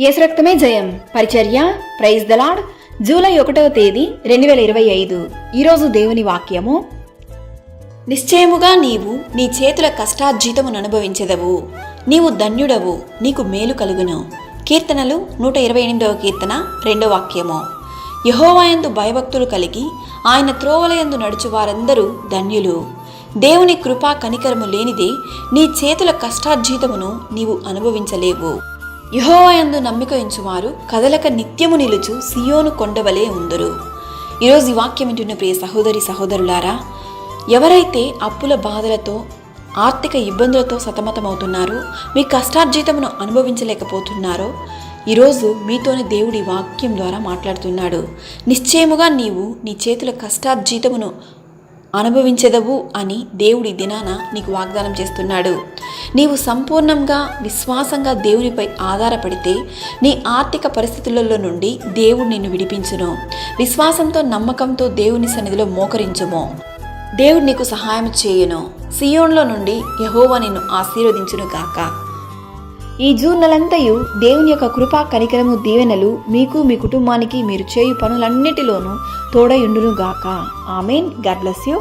యేసురక్తమే జయం. పరిచర్య praise the Lord July ఒకటవ తేదీ రెండు వేల ఇరవై ఐదు. ఈరోజు దేవుని వాక్యము. నిశ్చయముగా నీవు నీ చేతుల కష్టార్జితమును అనుభవించెదవు. నీవు ధన్యుడవు నీకు మేలు కలుగును. కీర్తనలు నూట ఇరవై ఎనిమిదవ కీర్తన రెండో వాక్యము. యహోవాయందు భయభక్తులు కలిగి ఆయన త్రోవలయందు నడుచు వారందరూ ధన్యులు. దేవుని కృపా కనికరము లేనిదే నీ చేతుల కష్టార్జితమును నీవు అనుభవించలేవు. యహోవాయందు నమ్మిక ఉంచువారు కదలక నిత్యము నిలుచు సియోను కొండవలే ఉందరు. ఈరోజు ఈ వాక్యం వింటున్న ప్రియ సహోదరి సహోదరులారా ఎవరైతే అప్పుల బాధలతో ఆర్థిక ఇబ్బందులతో సతమతమవుతున్నారో మీ కష్టార్జితమును అనుభవించలేకపోతున్నారో ఈరోజు మీతోనే దేవుడి వాక్యం ద్వారా మాట్లాడుతున్నాడు. నిశ్చయముగా నీవు నీ చేతుల కష్టార్జితమును అనుభవించెదవు అని దేవుడి దినాన నీకు వాగ్దానం చేస్తున్నాడు. నీవు సంపూర్ణంగా విశ్వాసంగా దేవునిపై ఆధారపడితే నీ ఆర్థిక పరిస్థితులలో నుండి దేవుడు నిన్ను విడిపించును. విశ్వాసంతో నమ్మకంతో దేవుని సన్నిధిలో మోకరించుము. దేవుడు నీకు సహాయం చేయును. సియోన్లో నుండి యహోవా నిన్ను ఆశీర్వదించును గాక. ఈ జూన్ నెలంతయు దేవుని యొక్క కృపా కనికరము దీవెనలు మీకు మీ కుటుంబానికి మీరు చేయు పనులన్నిటిలోనూ తోడయుండును గాక. ఆమెన్. God bless you.